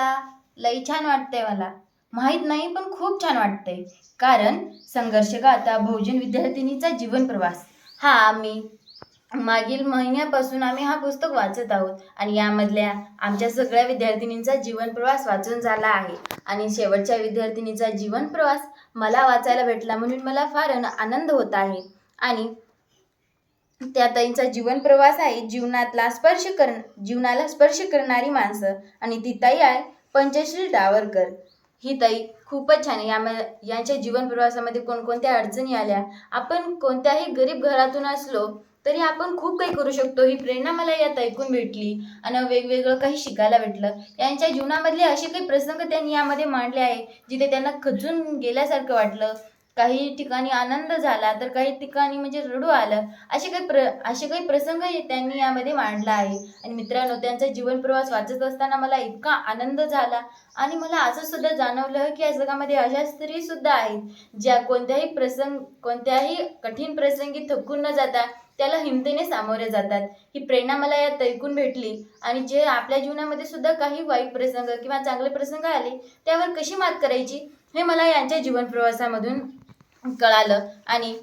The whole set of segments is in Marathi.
मला लई छान वाटतंय मला. माहीत नाही पण खूप छान वाटतंय. कारण संघर्ष गाथा बहुजन विद्यार्थिनीचा जीवन प्रवास. हा आम्ही मागील महिन्यापासून आम्ही हा पुस्तक वाचत आहोत आणि यामधल्या आमच्या सगळ्या विद्यार्थिनींचा जीवन प्रवास वाचून झाला आहे. आणि शेवटच्या विद्यार्थिनीचा जीवन प्रवास मला वाचायला भेटला म्हणून मला फार आनंद होत आहे. आणि त्या ताईंचा जीवन प्रवास आहे जीवनातला स्पर्श कर जीवनाला स्पर्श करणारी माणसं. आणि ती ताई आहे पंचश्री डावरकर. ही ताई खूपच छान आहे. यामध्ये यांच्या जीवन प्रवासामध्ये कोणकोणत्या अडचणी आल्या? आपण कोणत्याही गरीब घरातून असलो तरी आपण खूप काही करू शकतो. ही प्रेरणा मला यात ऐकून भेटली. आणि वेगवेगळं काही शिकायला भेटलं. यांच्या जीवनामधले असे काही प्रसंग त्यांनी यामध्ये मांडले आहे जिथे त्यांना खचून गेल्यासारखं वाटलं. काही ठिकाणी आनंद झाला तर काही ठिकाणी म्हणजे रडू आलं असे काही प्र असे काही प्रसंग त्यांनी यामध्ये मांडला आहे. आणि मित्रांनो त्यांचा जीवन प्रवास वाचत असताना मला इतका आनंद झाला आणि मला असं सुद्धा जाणवलं की या जगामध्ये अशा स्त्री सुद्धा आहेत ज्या कोणत्याही प्रसंग कोणत्याही कठीण प्रसंगी थकून न जाता त्याला हिमतीने सामोरे जातात. ही प्रेरणा मला यात ऐकून भेटली आणि जे आपल्या जीवनामध्ये सुद्धा काही वाईट प्रसंग किंवा चांगले प्रसंग आले त्यावर कशी मात करायची हे मला यांच्या जीवन प्रवासामधून कळालं. आणि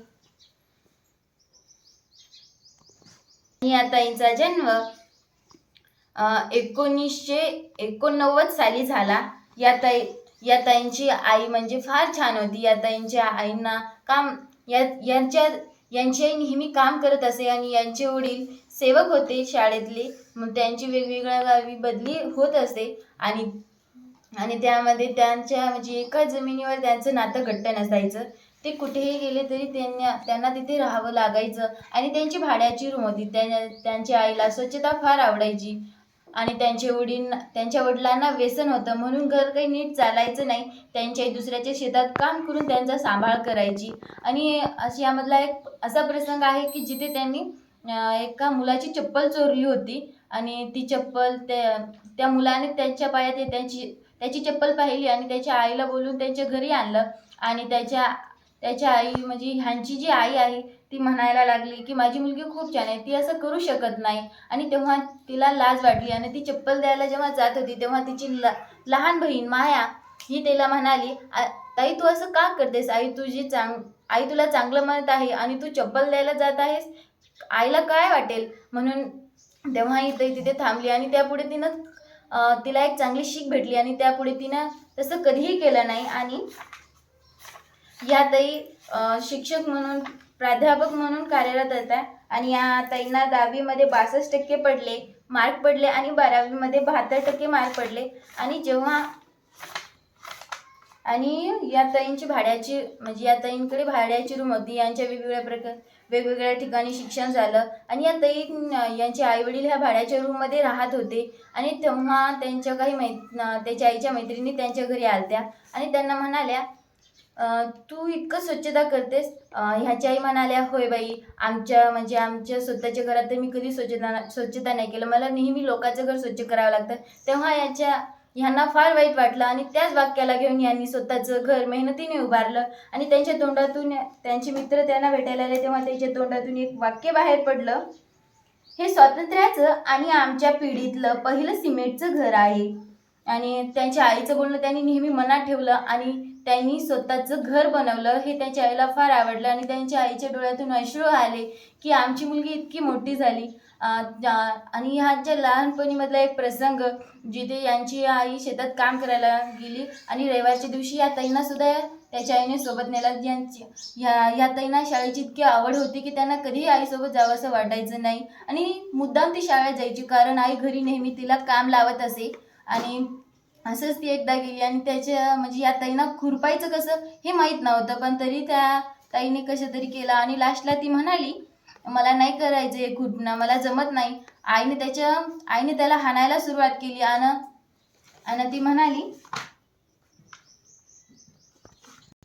या ताईंचा जन्म एकोणीसशे एकोणनव्वद साली झाला. या ताई या ताईंची आई म्हणजे फार छान होती. या ताईंच्या आईंना काम या यांच्या यांची आई नेहमी काम करत असे आणि यांचे वडील सेवक होते शाळेतले. मग त्यांची वेगवेगळ्या गावी बदली होत असे. आणि आणि त्यामध्ये त्यांच्या म्हणजे एका जमिनीवर त्यांचं नातं घट्ट नसायचं. ते कुठेही गेले तरी त्यांना त्यांना तिथे राहावं लागायचं. आणि त्यांची भाड्याची रूम होती. त्या त्यांच्या आईला स्वच्छता फार आवडायची. आणि त्यांचे वडील त्यांच्या वडिलांना व्यसन होतं. म्हणून घर काही नीट चालायचं नाही. त्यांच्या आई दुसऱ्याच्या शेतात काम करून त्यांचा सांभाळ करायची. आणि अशी यामधला एक असा प्रसंग आहे की जिथे त्यांनी एका मुलाची चप्पल चोरली होती. आणि ती चप्पल त्या त्या मुलाने त्यांच्या पायात ये- त्यांची त्याची चप्पल पाहिली. आणि त्याच्या आईला बोलून त्यांच्या घरी आणलं. आणि त्याच्या त्याच्या आई म्हणजे ह्यांची जी आई आहे ती म्हणायला लागली की माझी मुलगी खूप छान आहे ती असं करू शकत नाही. आणि तेव्हा तिला लाज वाटली आणि ती चप्पल द्यायला जेव्हा जात होती तेव्हा तिची ल लहान बहीण माया ही तिला म्हणाली "आ- ताई तू असं का करतेस? आई तुझी चांग आई तुला चांगलं म्हणत आहे आणि तू चप्पल द्यायला जात आहेस? आईला काय वाटेल? म्हणून तेव्हाही ते तिथे थांबली आणि त्यापुढे तिनं तिला एक चांगली शीख भेटली आणि त्यापुढे तिनं तसं कधीही केलं नाही आणि या ताई शिक्षक म्हणून प्राध्यापक म्हणून कार्यरत होत्या आणि या ताईंना दहावीमध्ये बासष्ट टक्के पडले मार्क पडले आणि बारावीमध्ये बहात्तर टक्के मार्क पडले. आणि जेव्हा आणि या ताईंची भाड्याची म्हणजे या ताईंकडे भाड्याची रूम होती यांच्या वेगवेगळ्या प्रकार वेगवेगळ्या ठिकाणी शिक्षण झालं. आणि या ताई यांचे आईवडील ह्या भाड्याच्या रूममध्ये राहत होते. आणि तेव्हा त्यांच्या काही मै त्याच्या आईच्या मैत्रिणी त्यांच्या घरी आलत्या. आणि त्यांना म्हणाल्या तू इतकं स्वच्छता करतेस. ह्याच्या आई म्हणाल्या होय बाई आमच्या म्हणजे आमच्या स्वतःच्या घरात तर मी कधी स्वच्छता स्वच्छता नाही केलं. मला नेहमी लोकांचं घर स्वच्छ करावं लागतं. तेव्हा याच्या ह्यांना फार वाईट वाटलं आणि त्याच वाक्याला घेऊन यांनी स्वतःचं घर मेहनतीने उभारलं आणि त्यांच्या तोंडातून त्यांचे मित्र त्यांना भेटायला आले. तेव्हा त्यांच्या तोंडातून एक वाक्य बाहेर पडलं. हे स्वातंत्र्याचं आणि आमच्या पिढीतलं पहिलं सिमेंटचं घर आहे. आणि त्यांच्या आईचं बोलणं त्यांनी नेहमी मनात ठेवलं आणि त्यांनी स्वतःचं घर बनवलं. हे त्यांच्या आईला फार आवडलं आणि त्यांच्या आईच्या डोळ्यातून अश्रू आले की आमची मुलगी इतकी मोठी झाली. अं, ज्या- आणि ह्यांच्या लहानपणीमधला एक प्रसंग जिथे यांची आई शेतात काम करायला गेली आणि रविवारच्या दिवशी या तैनासुद्धा त्याच्या आईने सोबत नेला. यांची ह्या ह्या ताईंना शाळेची इतकी आवड होती की त्यांना कधीही आईसोबत जावं असं वाटायचं नाही. आणि मुद्दाम ती शाळेत जायची कारण आई घरी नेहमी तिला काम लावत असे. आणि असंच ती एकदा गेली आणि त्याच्या म्हणजे या ताईंना खुरपायचं कसं हे माहीत नव्हतं पण तरी त्या ताईने कसं तरी केलं आणि लास्टला ती म्हणाली मला नाही करायचं हे खुरपणं मला जमत नाही. आईने त्याच्या आईने त्याला हाणायला सुरुवात केली आणि आणि ती म्हणाली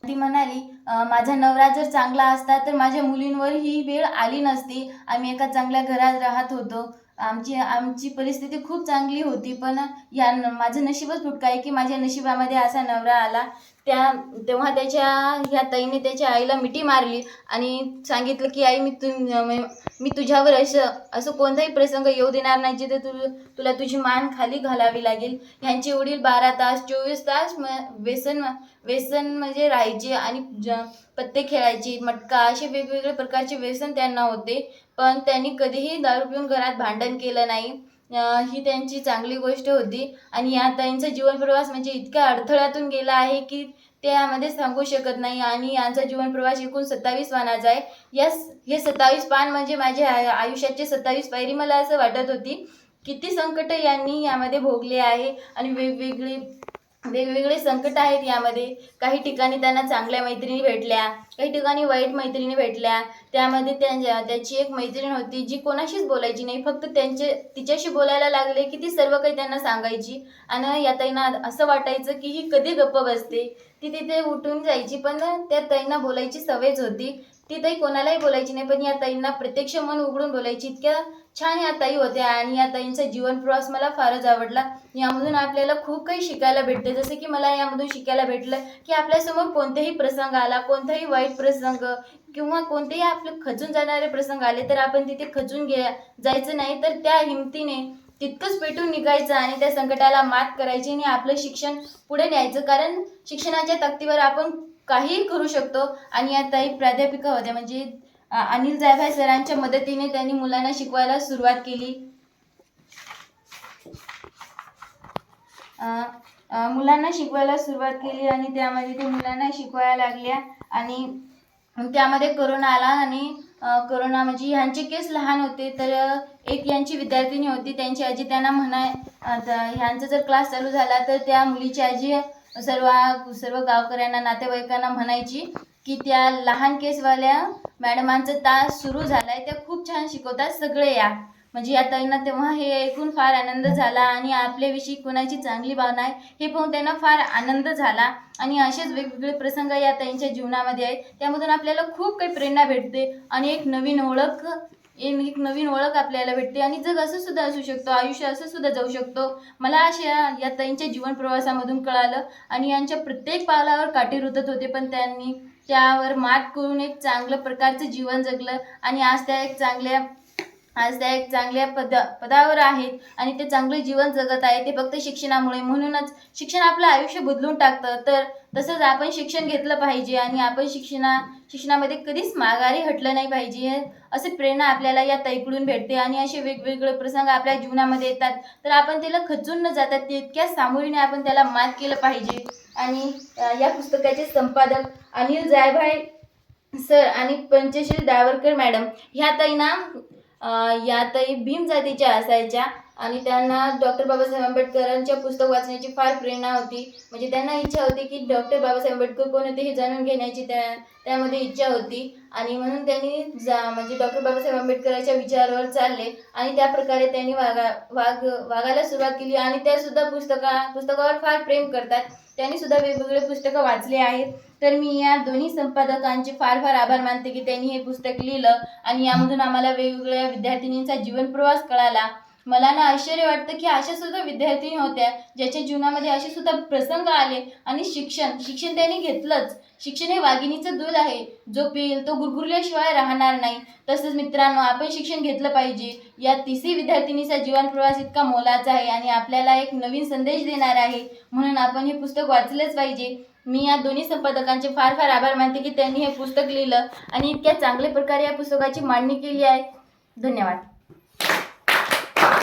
ती म्हणाली माझा नवरा जर चांगला असता तर माझ्या मुलींवर ही वेळ आली नसती. आम्ही एका चांगल्या घरात राहत होतो. आमची आमची परिस्थिती खूप चांगली होती पण या न- माझं नशीबच फुटका आहे की माझ्या नशिबामध्ये असा नवरा आला. त्या तेव्हा त्याच्या ह्या ताईने त्याच्या आईला मिठी मारली आणि सांगितलं की आई मी तु मी तुझ्यावर असं असं कोणताही प्रसंग येऊ देणार नाही जिथे तु तुला तुझी मान खाली घालावी लागेल. ह्यांचे वडील बारा तास चोवीस तास म व्यसन व्यसन म्हणजे राहायचे आणि ज पत्ते खेळायची मटका असे वेगवेगळ्या प्रकारचे व्यसन त्यांना होते. पण त्यांनी कधीही दारू पिऊन घरात भांडण केलं नाही. ही त्यांची चांगली गोष्ट होती. आणि या ताईंचा जीवनप्रवास म्हणजे इतक्या अडथळ्यातून गेला आहे की त्यामध्ये सांगू शकत नाही. आणि यांचा जीवनप्रवास एकूण सत्तावीस पानाचा आहे. यास हे सत्तावीस पान म्हणजे माझ्या आय- आयुष्याचे सत्तावीस पायरी मला असं वाटत होती किती संकट यांनी यामध्ये भोगले आहे. आणि वेगवेगळी वेगवेगळे संकट आहेत यामध्ये. काही ठिकाणी त्यांना चांगल्या मैत्रिणी भेटल्या काही ठिकाणी वाईट मैत्रिणी भेटल्या. त्यामध्ये त्यांच्या त्याची एक मैत्रीण होती जी कोणाशीच बोलायची नाही फक्त त्यांचे तिच्याशी बोलायला लागले की ती सर्व काही त्यांना सांगायची. आणि या ताईंना असं वाटायचं की ही कधी गप्प बसते. ती तिथे उठून जायची पण त्या ताईंना बोलायची सवयच होती. ती ताई कोणालाही बोलायची नाही पण या ताईंना प्रत्यक्ष मन उघडून बोलायची. इतक्या छान या ताई होत्या आणि या ताईंचा जीवन प्रवास मला फारच आवडला. यामधून आपल्याला खूप काही शिकायला भेटते. जसं की मला यामधून शिकायला भेटलं की आपल्यासमोर कोणतेही प्रसंग आला कोणताही वाईट प्रसंग किंवा कोणतेही आपले खचून जाणारे प्रसंग आले तर आपण तिथे खचून गे जायचं नाही तर त्या हिमतीने तितकंच पेटून निघायचं आणि त्या संकटाला मात करायची आणि आपलं शिक्षण पुढे न्यायचं. कारण शिक्षणाच्या तक्तीवर आपण काहीही करू शकतो. आणि या ताई प्राध्यापिका होत्या म्हणजे अनिल जायभाय सरांच्या मदतीने त्यांनी मुलांना शिकवायला सुरुवात केली. मुलांना शिकवायला सुरुवात केली आणि त्यामध्ये ते मुलांना शिकवायला लागल्या. आणि त्यामध्ये करोना आला आणि करोना म्हणजे ह्यांचे केस लहान होते तर एक यांची विद्यार्थिनी होती त्यांची आजी त्यांना म्हणाय ह्यांचा जर क्लास चालू झाला तर त्या मुलीची आजी सर्व सर्व गावकऱ्यांना नातेवाईकांना म्हणायची की त्या लहान केसवाल्या मॅडमांचा तास सुरू झालाय त्या खूप छान शिकवतात सगळे या. म्हणजे या ताईंना तेव्हा हे ऐकून फार आनंद झाला आणि आपल्याविषयी कोणाची चांगली भावना आहे हे पाहून त्यांना फार आनंद झाला. आणि असेच वेगवेगळे प्रसंग या ताईंच्या जीवनामध्ये आहेत त्यामधून आपल्याला खूप काही प्रेरणा भेटते आणि एक नवीन ओळख एक नवीन ओळख आपल्याला भेटते आणि जग असं सुद्धा असू शकतो आयुष्य असं सुद्धा जाऊ शकतो. मला अशा या ताईंच्या जीवन प्रवासामधून कळालं आणि यांच्या प्रत्येक पावलावर काठी रुतत होते पण त्यांनी त्यावर मात करून एक चांगलं प्रकारचं जीवन जगलं आणि आज त्या एक चांगल्या आज त्या एक चांगल्या पद पदावर आहेत आणि ते चांगले जीवन जगत आहे. ते फक्त शिक्षणामुळे. म्हणूनच शिक्षण आपलं आयुष्य बदलून टाकतं. तर तसंच आपण शिक्षण घेतलं पाहिजे आणि आपण शिक्षणा शिक्षणामध्ये कधीच माघारी हटलं नाही पाहिजे. असे प्रेरणा आपल्याला या ताईकडून भेटते आणि असे वेगवेगळे प्रसंग आपल्या जीवनामध्ये येतात. तर आपण त्याला खचून न जातात तितक्या सामोरीने आपण त्याला मात केलं पाहिजे. आणि या पुस्तकाचे संपादक अनिल जायभाई सर आणि पंचश्री दावरकर मॅडम ह्या ताईना यातही भीम जातीच्या असायच्या. आणि त्यांना डॉक्टर बाबासाहेब आंबेडकरांच्या पुस्तक वाचण्याची फार प्रेरणा होती. म्हणजे त्यांना इच्छा होती की डॉक्टर बाबासाहेब आंबेडकर कोण होते हे जाणून घेण्याची त्या त्यामध्ये इच्छा होती. आणि म्हणून त्यांनी जा म्हणजे डॉक्टर बाबासाहेब आंबेडकरांच्या विचारावर चालले. आणि त्या प्रकारे त्यांनी वागा वाग वागायला सुरुवात केली. आणि त्यासुद्धा पुस्तका पुस्तकावर फार प्रेम करतात. त्यांनी सुद्धा वेगवेगळे पुस्तकं वाचले आहेत. तर मी या दोन्ही संपादकांचे फार फार आभार मानते की त्यांनी हे पुस्तक लिहिलं. आणि यामधून आम्हाला वेगवेगळ्या विद्यार्थिनींचा जीवन प्रवास कळाला. मला ना आश्चर्य वाटतं की अशा सुद्धा विद्यार्थिनी होत्या ज्याच्या जीवनामध्ये असे सुद्धा प्रसंग आले आणि शिक्षण शिक्षण त्यांनी घेतलंच. शिक्षण हे वाघिणीचं दूध आहे. जो पिईल तो गुरगुरल्याशिवाय राहणार नाही. तसंच मित्रांनो आपण शिक्षण घेतलं पाहिजे. या तिसरी विद्यार्थिनीचा जीवन प्रवास इतका मोलाचा आहे आणि आपल्याला एक नवीन संदेश देणार आहे. म्हणून आपण हे पुस्तक वाचलंच पाहिजे. मी या दोन्ही संपादकांचे फार फार आभार मानते की त्यांनी हे पुस्तक लिहिलं आणि इतक्या चांगल्या प्रकारे या पुस्तकाची मांडणी केली आहे. धन्यवाद.